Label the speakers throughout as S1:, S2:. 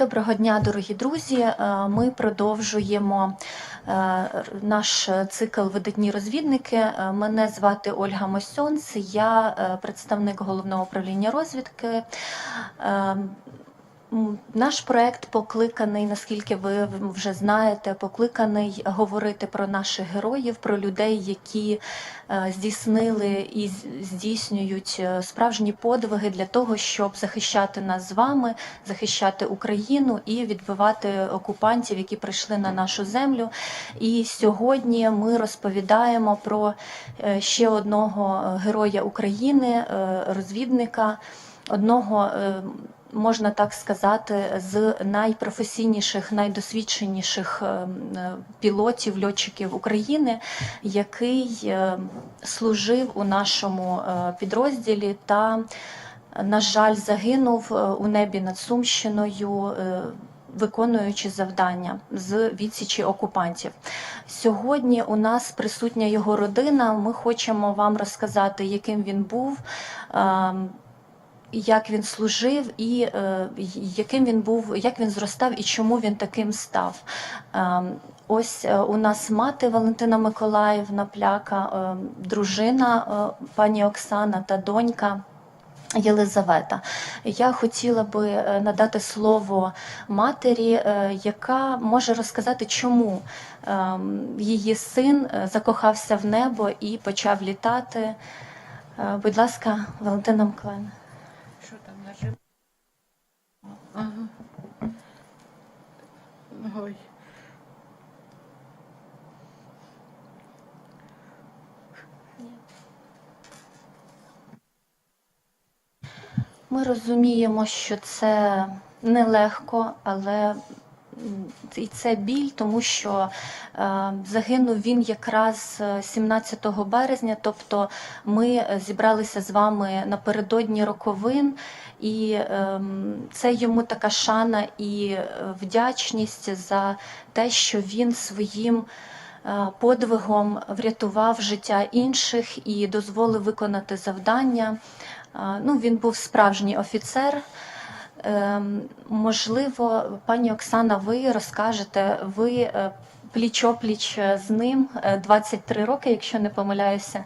S1: Доброго дня, дорогі друзі. Е, Ми продовжуємо е, наш цикл видатні розвідники. Е, Мене звати Ольга Мосьонц, я представник головного управління розвідки. Наш проект покликаний, наскільки ви вже знаєте, покликаний говорити про наших героїв, про людей, які е, здійснили і здійснюють е, справжні подвиги для того, щоб захищати нас з вами, захищати Україну і відбивати окупантів, які прийшли на нашу землю. І сьогодні ми розповідаємо про е, ще одного героя України, розвідника, одного. Можна так сказати, з найпрофесійніших, найдосвідченіших е, е, пілотів, льотчиків України, який е, служив у нашому е, підрозділі та на жаль, загинув у небі над Сумщиною, виконуючи завдання з відсічі окупантів. Сьогодні у нас присутня його родина. Ми хочемо вам розказати, яким він був. Як він служив, і е, яким він був, як він зростав і чому він таким став. Ем, ось е, у нас мати Валентина Миколаївна Пляка, е, дружина пані Оксана та донька Єлизавета. Я хотіла би надати слово матері, яка може розказати, чому ем, її син закохався в небо і почав літати. Будь ласка, Валентина Миколаївна.
S2: Ой.
S1: Ми розуміємо, що це нелегко, але і це біль, тому що е, загинув він якраз е, 17 березня. Тобто ми е, зібралися з вами напередодні роковин, і ем, це йому така шана і е, вдячність за те, що він своїм. е, Подвигом врятував життя інших і дозволив виконати завдання. Ну, він був справжній офіцер. Ем, Можливо, пані Оксана, ви розкажете, ви е, пліч-опліч з ним е, 23 роки, якщо не помиляюся,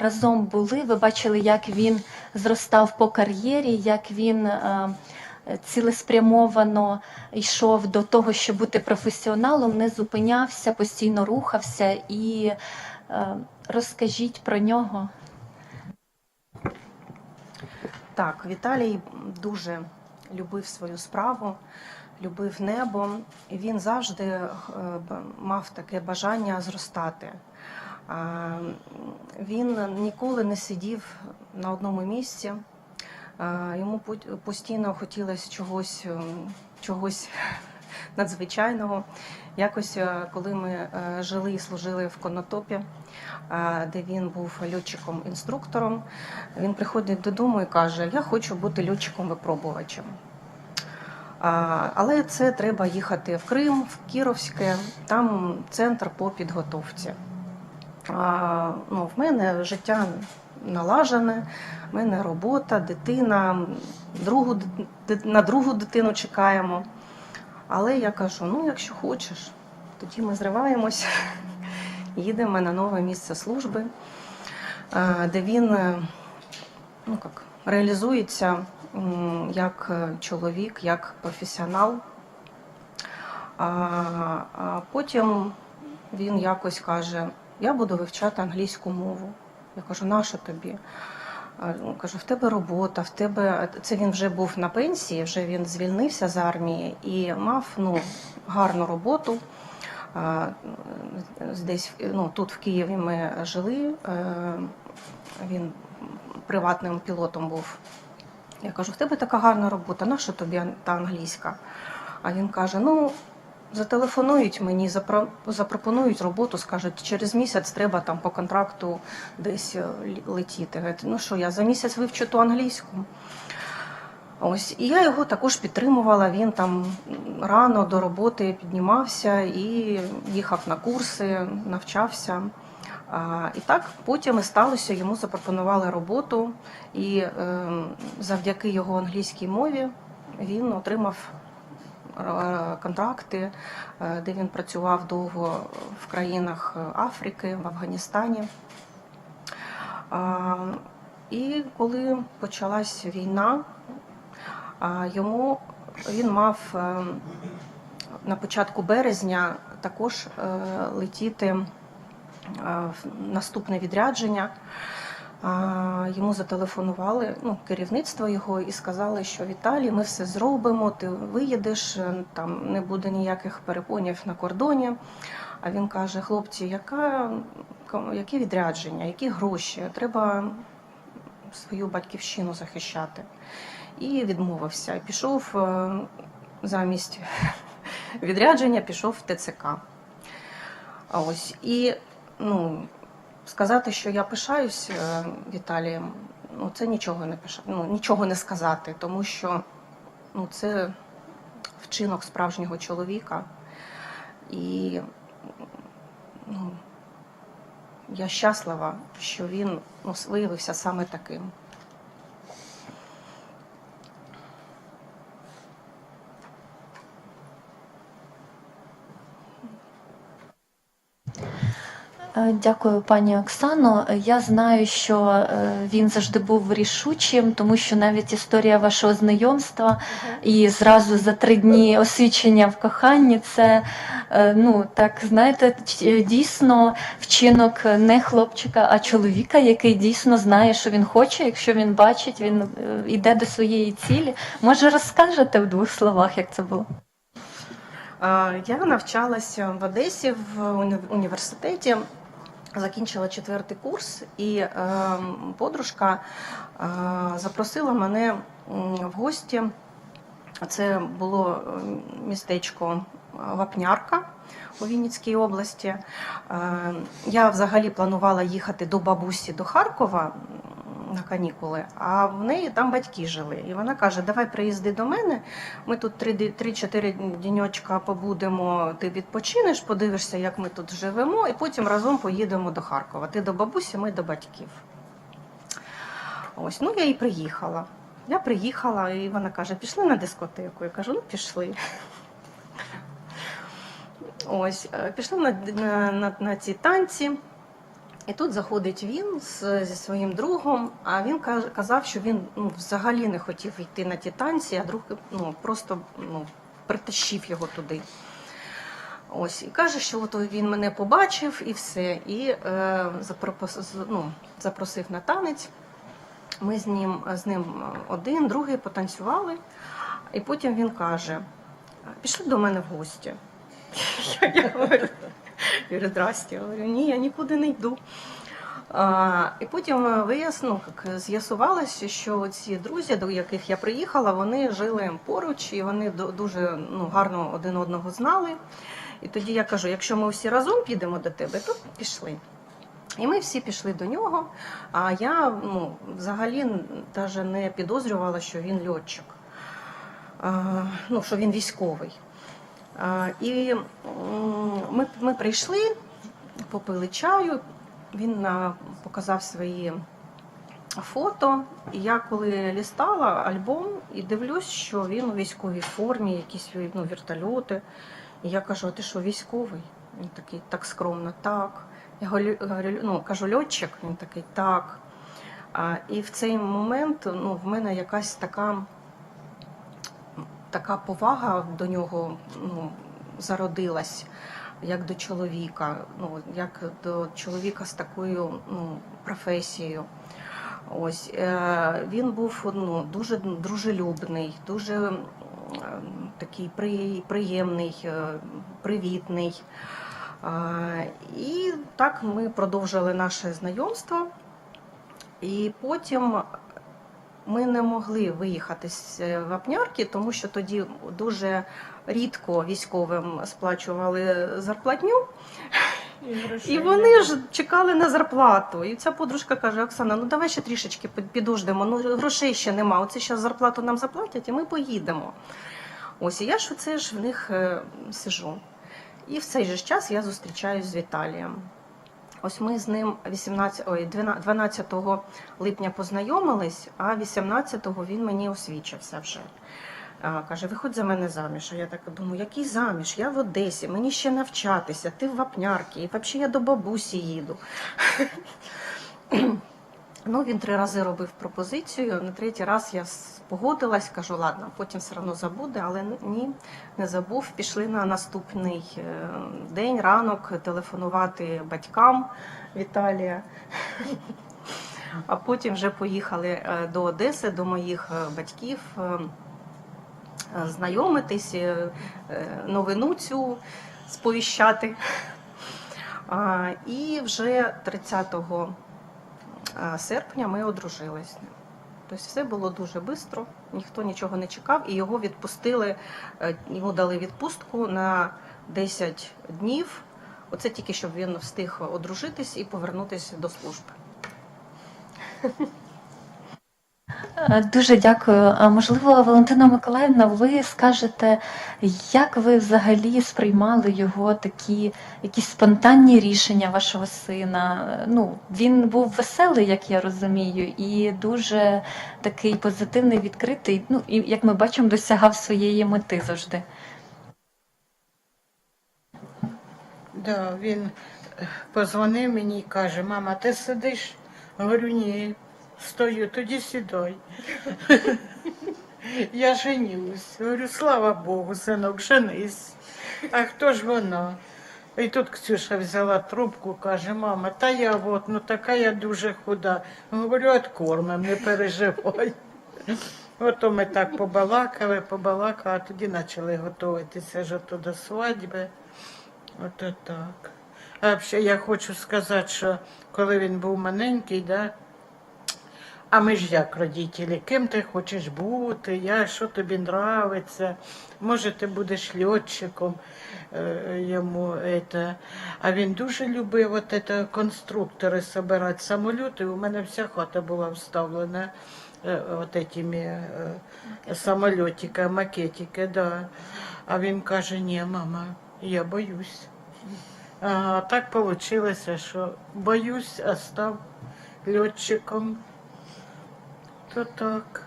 S1: разом були. Ви бачили, як він зростав по кар'єрі, як він е, цілеспрямовано йшов до того, щоб бути професіоналом, не зупинявся, постійно рухався. І е, розкажіть про нього.
S3: Так, Віталій дуже любив свою справу, любив небо, і він завжди е, мав таке бажання зростати. Він ніколи не сидів на одному місці. Йому постійно хотілося чогось, ем, чогось надзвичайного. Якось, е, коли ми е, жили і служили в Конотопі, е, де він був льотчиком-інструктором, він приходить додому і каже: Я хочу бути льотчиком-випробувачем. Але це треба їхати в Крим, в Кіровське, там центр по підготовці. Ну, в мене життя налажене, в мене робота, дитина, другу, на другу дитину чекаємо. Але я кажу: ну, якщо хочеш, тоді ми зриваємось, їдемо на нове місце служби, е, де він е, ну, як, реалізується як е, чоловік, як професіонал. А, потім він якось каже: Я буду вивчати англійську мову. Я кажу, нащо тобі? Ну, Кажу, в тебе робота, в тебе це він вже був на пенсії, вже він звільнився з армії і мав ну, гарну роботу. Десь ну, тут в Києві ми жили. е, Він приватним пілотом був. Я кажу, в тебе така гарна робота, нащо тобі та англійська? А він каже: ну, зателефонують мені, запро- запропонують роботу, скажуть, через місяць треба там по контракту десь е, летіти. Ну що, я за місяць вивчу ту англійську. Ось, і я його також підтримувала. Він там рано до роботи піднімався і їхав на курси, навчався. А, І так потім і сталося, йому запропонували роботу, і е, завдяки його англійській мові він отримав контракти, е, де він працював довго в країнах Африки, в Афганістані. І коли почалась війна, йому він мав е, на початку березня також е, летіти е, в наступне відрядження. А, Йому зателефонували ну, керівництво його і сказали, що Віталій, ми все зробимо, ти виїдеш, е, там не буде ніяких перепонів на кордоні. А він каже: хлопці, яка, яке відрядження, які гроші? Треба свою батьківщину захищати. І відмовився. Пішов е, замість відрядження, пішов в ТЦК. Ось і ну, сказати, що я пишаюсь е, Віталієм, ну це нічого не пиша, ну, нічого не сказати, тому що ну, це вчинок справжнього чоловіка. І ну, я щаслива, що він ну, виявився саме таким.
S1: Дякую, пані Оксано. Е, Я знаю, що е, він завжди був рішучим, тому що навіть історія вашого знайомства і зразу за три дні освічення в коханні це е, ну так знаєте, дійсно вчинок не хлопчика, а чоловіка, який дійсно знає, що він хоче. Якщо він бачить, він е, йде до своєї цілі. Може, розкажете в двох словах, як це було?
S3: Е, Я навчалася в Одесі в уні- університеті, закінчила четвертий курс, і е, подружка е, запросила мене в гості. Це було е, містечко Вапнярка у Вінницькій області. Е, Я взагалі планувала їхати до бабусі до Харкова на канікули, а в неї там батьки жили. І вона каже: Давай приїзди до мене. Ми тут 3-4 діньочка побудемо, ти відпочинеш, подивишся, як ми тут живемо, і потім разом поїдемо до Харкова. Ти до бабусі, ми до батьків. Ось, ну я і приїхала. Я приїхала, і вона каже: пішли на дискотеку. Я кажу, ну пішли. Ось, е, пішли на, на, на, на ці танці. І тут заходить він з, зі своїм другом, а він казав, що він ну, взагалі не хотів йти на ті танці, а друг ну, просто ну, притащив його туди. Ось, і каже, що от він мене побачив і все. І е, запропос, ну, запросив на танець. Ми з ним, з ним один, другий потанцювали, і потім він каже: пішли до мене в гості. Я говорю, я говорю, здрасте. Я говорю, ні, я нікуди не йду. А, і потім вияснив, як з'ясувалося, що ці друзі, до яких я приїхала, вони жили поруч і вони дуже ну, гарно один одного знали. І тоді я кажу: якщо ми всі разом підемо до тебе, то пішли. І ми всі пішли до нього. А я ну, взагалі навіть не підозрювала, що він льотчик, а, ну, що він військовий. І ми, ми прийшли, попили чаю, він показав свої фото. І я коли лістала альбом і дивлюсь, що він у військовій формі, якісь ну, вертольоти. І я кажу, а ти що, військовий? Він такий так скромно, так. Я говорю, ну, кажу, льотчик, він такий так. А, і в цей момент ну, в мене якась така, така повага до нього ну, зародилась, як до чоловіка, ну, як до чоловіка з такою ну, професією. Ось е, він був ну, дуже дружелюбний, дуже такий при- приємний, е, привітний. А, І так ми продовжили наше знайомство. І потім ми не могли виїхати з е, Вапнярки, тому що тоді дуже рідко військовим сплачували зарплатню. І вони ж чекали на зарплату. І ця подружка каже: Оксана, ну давай ще трішечки під- підождемо. Ну грошей ще нема. Оце зараз зарплату нам заплатять, і ми поїдемо. Ось і я ж оце ж в них е, сижу. І в цей же ж час я зустрічаюсь з Віталієм. Ось ми з ним 18, ой, 12 12 липня познайомились, а 18-го він мені освічився вже. А, каже, виходь за мене заміж. А я так думаю, який заміж? Я в Одесі, мені ще навчатися, ти в Вапнярки, і взагалі я до бабусі їду. Ну, він три рази робив пропозицію. На третій раз я погодилась, кажу, ладно, потім все одно забуде, але ні, не забув. Пішли на наступний е, день, ранок телефонувати батькам Віталія. А потім вже поїхали е, до Одеси, до моїх е, батьків знайомитись, новину цю сповіщати. І вже 30 е, серпня ми одружились. Тобто все було дуже швидко, ніхто нічого не чекав, і його відпустили, е, йому дали відпустку на 10 днів. Оце тільки щоб він встиг одружитись і повернутися до служби.
S1: Е, Дуже дякую. А можливо, Валентина Миколаївна, ви скажете, як ви взагалі сприймали його такі якісь спонтанні рішення вашого сина? Ну, він був веселий, як я розумію, і дуже такий позитивний, відкритий. Ну, і як ми бачимо, досягав своєї мети завжди.
S2: Да, він е, позвонив мені і каже, мама, ти сидиш? Говорю, ні, стою, тоді сідай. Я женюсь. Говорю, слава Богу, синок, женись. А хто ж вона? І тут Ксюша взяла трубку, каже, мама, та я от, ну така я дуже худа. Говорю, откормим, не переживай. Ото ми так побалакали, побалакали, а тоді почали готуватися ж ото до свадьби. Ото так. А взагалі я хочу сказати, що коли він був маленький, да, а ми ж як родителі, ким ти хочеш бути, я, що тобі нравиться, може ти будеш льотчиком е, йому. Это. А він дуже любив от это, конструктори собирати самоліти. У мене вся хата була вставлена е, от этими е, самолітиками, макетики, да. А він каже, ні, мама, я боюсь. А так вийшло, що боюсь, а став льотчиком. То так.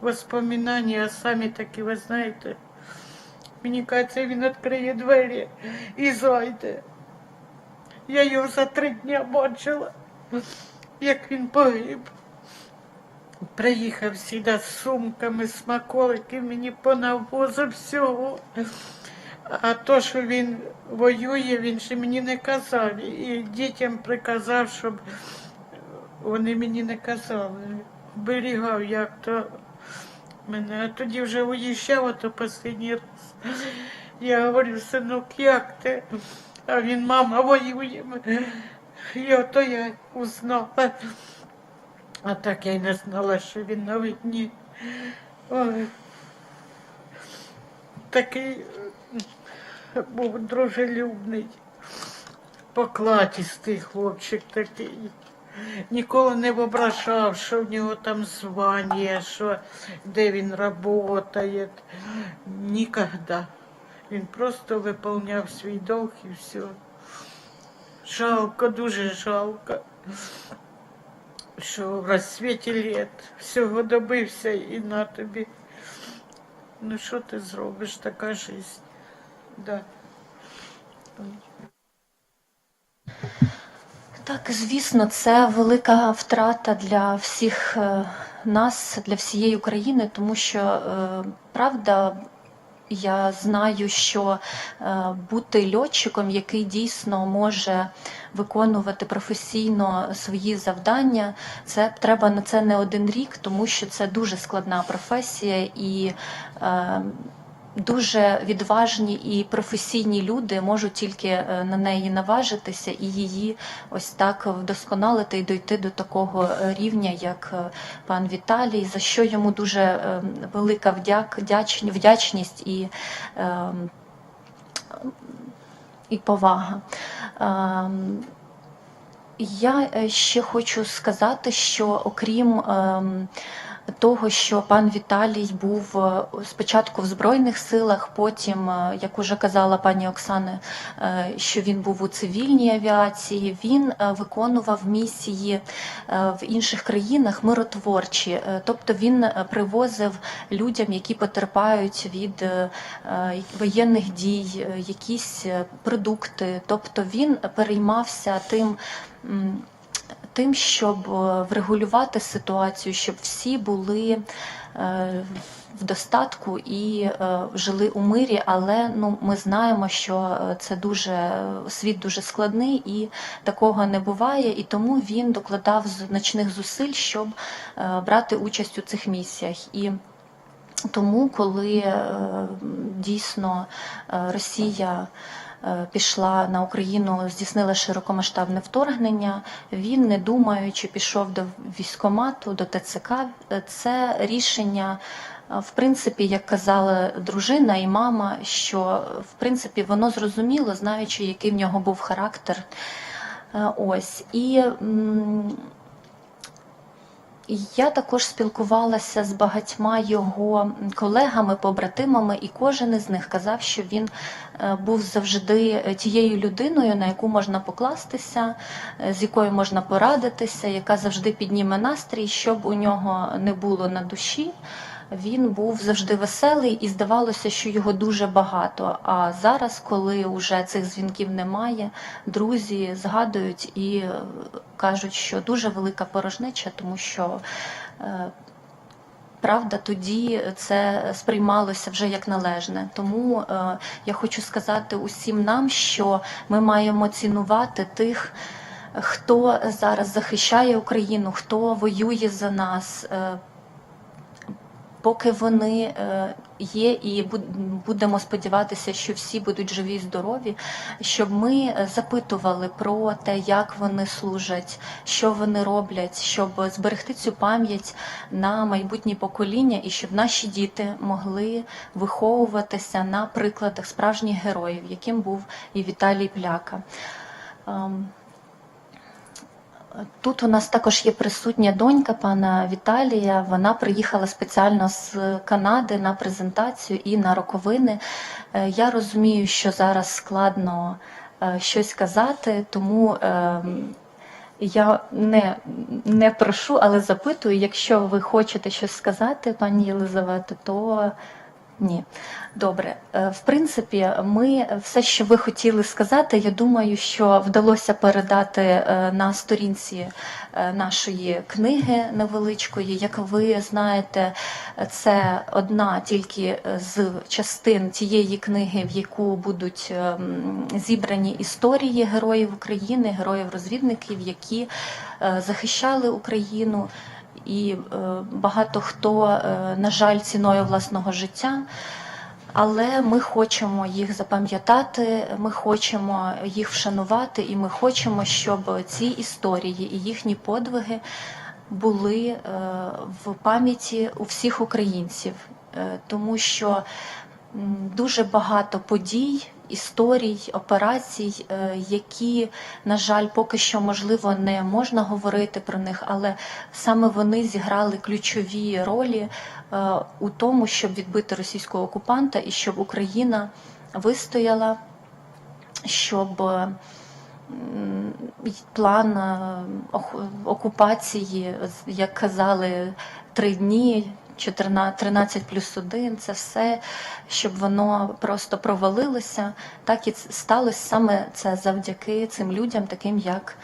S2: Воспоминання самі такі, ви знаєте. Мені кажеться, він відкриє двері і зайде. Я його за три дні бачила, як він погиб. Приїхав сюди з сумками, смаколики, мені понавозив всього. А то, що він воює, він ще мені не казав. І дітям приказав, щоб вони мені не казали. Берігав як то мене. А тоді вже уїжджав, а то останній раз. Я говорю, синок, як ти? А він, мама, воює. І ото я узнала. А так я й не знала, що він на війні. Такий е, був дружелюбний, покладістий хлопчик такий. Ніколи не вображав, що в нього там звання, що де він працює. Ніколи. Він просто виповняв свій долг і все. Жалко, дуже жалко, що в розсвіті літ всього добився і на тобі. Ну що ти зробиш, така жизнь. Да.
S1: Так, звісно, це велика втрата для всіх е, нас, для всієї України, тому що е, правда. Я знаю, що е, бути льотчиком, який дійсно може виконувати професійно свої завдання, це треба на це не один рік, тому що це дуже складна професія і е, дуже відважні і професійні люди можуть тільки е, на неї наважитися і її ось так вдосконалити і дойти до такого е, рівня, як е, пан Віталій, за що йому дуже велика вдяк, вдяч- вдячність і, і повага. Ем, Я ще хочу сказати, що окрім ем, того, що пан Віталій був е, спочатку в Збройних силах, потім, е, як уже казала пані Оксана, е, що він був у цивільній авіації. Він виконував місії в інших країнах миротворчі, тобто він привозив людям, які потерпають від воєнних дій, якісь продукти. Тобто він переймався тим. Тим, щоб е, врегулювати ситуацію, щоб всі були е, в достатку і е, жили у мирі, але ну ми знаємо, що це дуже світ дуже складний і такого не буває. І тому він докладав значних зусиль, щоб брати участь у цих місіях. І тому, коли дійсно Росія пішла на Україну, здійснила широкомасштабне вторгнення, він, не думаючи, пішов до військомату, до ТЦК. Е, Це рішення. е, В принципі, як казала дружина і мама, що в принципі воно зрозуміло, знаючи, який в нього був характер. Е, Ось і Я також спілкувалася з багатьма його колегами, побратимами, і кожен із них казав, що він е, був завжди е, тією людиною, на яку можна покластися, е, з якою можна порадитися, яка завжди підніме настрій, щоб у нього не було на душі. Він був завжди веселий і здавалося, що його дуже багато. А зараз, коли вже цих дзвінків немає, друзі згадують і е, кажуть, що дуже велика порожнеча, тому що е, правда тоді це сприймалося вже як належне. Тому е, я хочу сказати усім нам, що ми маємо цінувати тих. Хто зараз захищає Україну, хто воює за нас, поки вони е, є, і будемо сподіватися, що всі будуть живі і здорові, щоб ми е, запитували про те, як вони служать, що вони роблять, щоб зберегти цю пам'ять на майбутні покоління, і щоб наші діти могли виховуватися на прикладах справжніх героїв, яким був і Віталій Пляка. Ем, Тут у нас також є присутня донька пана Віталія. Вона приїхала спеціально з Канади на презентацію і на роковини. Е, Я розумію, що зараз складно е, щось казати, тому е, я не, не прошу, але запитую, якщо ви хочете щось сказати, пані Єлизавето, то ні. Добре, Е, в принципі, ми все, що ви хотіли сказати, я думаю, що вдалося передати е, на сторінці е, нашої книги невеличкої. Як ви знаєте, це одна тільки з частин тієї книги, в яку будуть ем, зібрані історії героїв України, героїв-розвідників, які е, захищали Україну. І е, багато хто, е, на жаль, ціною власного життя. Але ми хочемо їх запам'ятати, ми хочемо їх вшанувати, і ми хочемо, щоб ці історії і їхні подвиги були е, в пам'яті у всіх українців, тому що дуже багато подій, історій, операцій, е, які, на жаль, поки що можливо не можна говорити про них, але саме вони зіграли ключові ролі е, у тому, щоб відбити російського окупанта і щоб Україна вистояла, щоб е, план окупації, як казали, три дні. 14 13 плюс 1, це все, щоб воно просто провалилося. Так і сталося саме це завдяки цим людям, таким як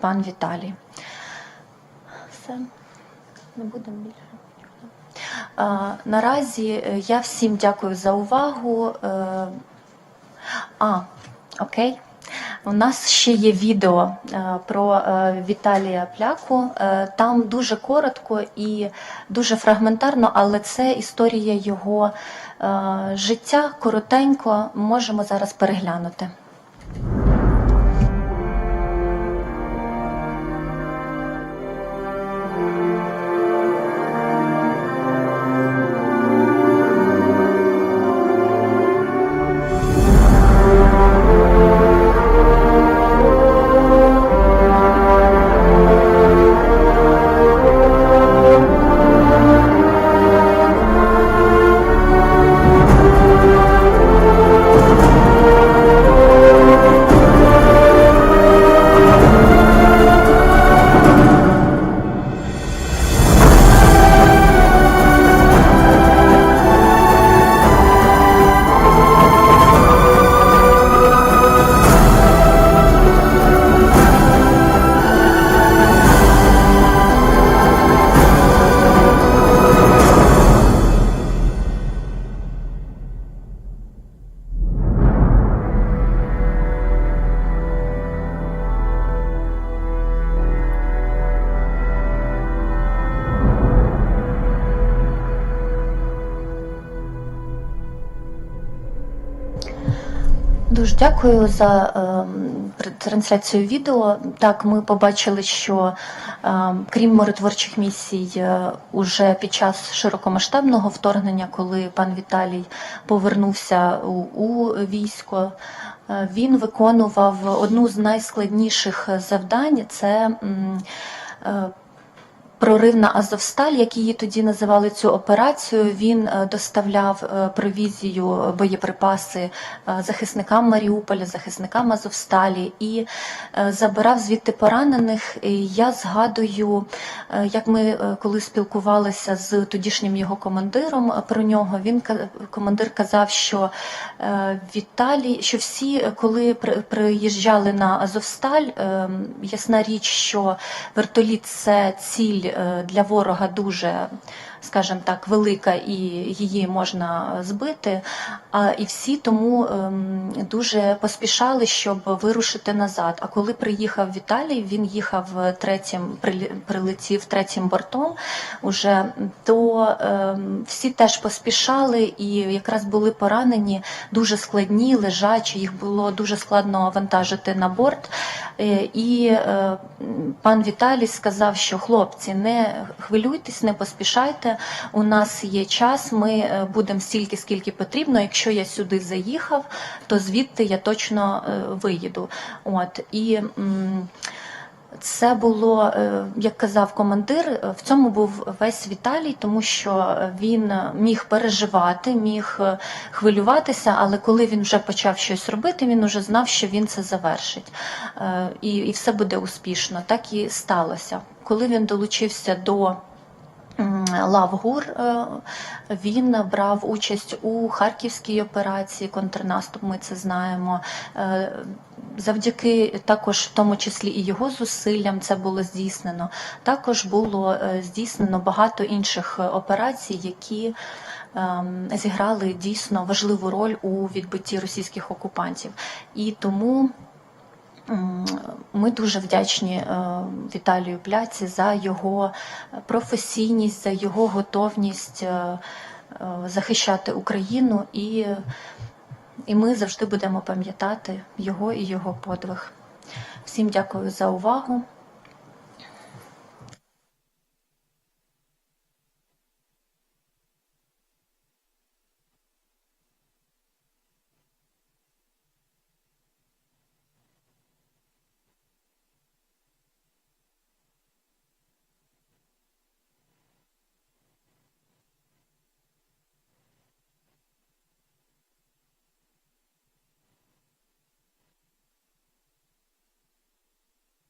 S1: пан Віталій. Все, не будемо більше. Наразі е, я всім дякую за увагу. Е, А, окей. У нас ще є відео е, про е, Віталія Пляку. Е, Там дуже коротко і дуже фрагментарно, але це історія його життя. Коротенько можемо зараз переглянути. Дякую за пр- трансляцію відео. Так, ми побачили, що ем, крім миротворчих місій, е, уже під час широкомасштабного вторгнення, коли пан Віталій повернувся у, у військо, е, він виконував одну з найскладніших завдань це. е, Прорив на Азовсталь, як її тоді називали цю операцію, він е, доставляв е, провізію, е, боєприпаси захисникам Маріуполя, захисникам Азовсталі і забирав звідти поранених. Я згадую, як ми коли спілкувалися з тодішнім його командиром про нього. Він командир казав, що Віталій, що всі, коли при- приїжджали на Азовсталь, е, ясна річ, що вертоліт це ціль е, для ворога дуже, скажімо так, велика, і її можна збити. А і всі тому ем, дуже поспішали, щоб вирушити назад. А коли приїхав Віталій, він їхав третім, прилетів третім бортом. Уже то ем, всі теж поспішали і якраз були поранені, дуже складні, лежачі. Їх було дуже складно вантажити на борт. Е, І е, пан Віталій сказав, що хлопці, не хвилюйтесь, не поспішайте. У нас є час, ми е, будемо стільки, скільки потрібно. Якщо я сюди заїхав, то звідти я точно виїду. От і. Це було, е, як казав командир, е, в цьому був весь Віталій, тому що він міг переживати, міг е, хвилюватися, але коли він вже почав щось робити, він вже знав, що він це завершить. Е, І, і все буде успішно. Так і сталося. Коли він долучився до м, лав ГУР, е, він брав участь у харківській операції контрнаступ. Ми це знаємо. Завдяки також, в тому числі і його зусиллям, це було здійснено. Також було е, здійснено багато інших е, операцій, які ем, зіграли дійсно важливу роль у відбитті російських окупантів. І тому ми дуже вдячні е, Віталію Пляці за його професійність, за його готовність захищати Україну і. І ми завжди будемо пам'ятати його і його подвиг. Всім дякую за увагу.